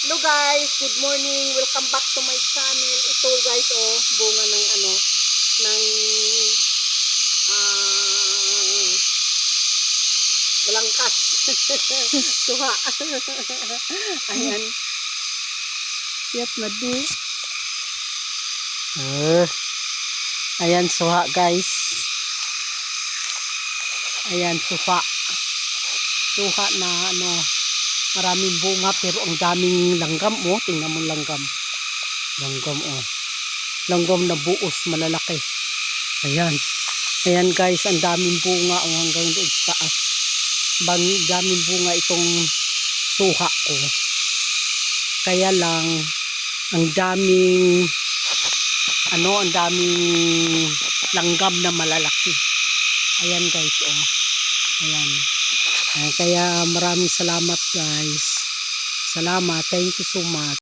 Hello guys, good morning. Welcome back to my channel. Ito guys, oh, bunga ng ano, ng ah balangkas. Suha. Ayan. Yat madi. Uh, ayan, suha guys. Ayan, suha. Suha na ano, maraming bunga pero ang daming langgam oh. Tingnan mo langgam. Langgam oh. Langgam na buos malalaki. Ayan. Ayan guys ang daming bunga oh hanggang doon taas. Bang daming bunga itong tuha ko kaya lang ang daming ano ang daming langgam na malalaki. Ayan guys oh. Ayan Ah, kaya maraming salamat guys. Salamat. Thank you so much.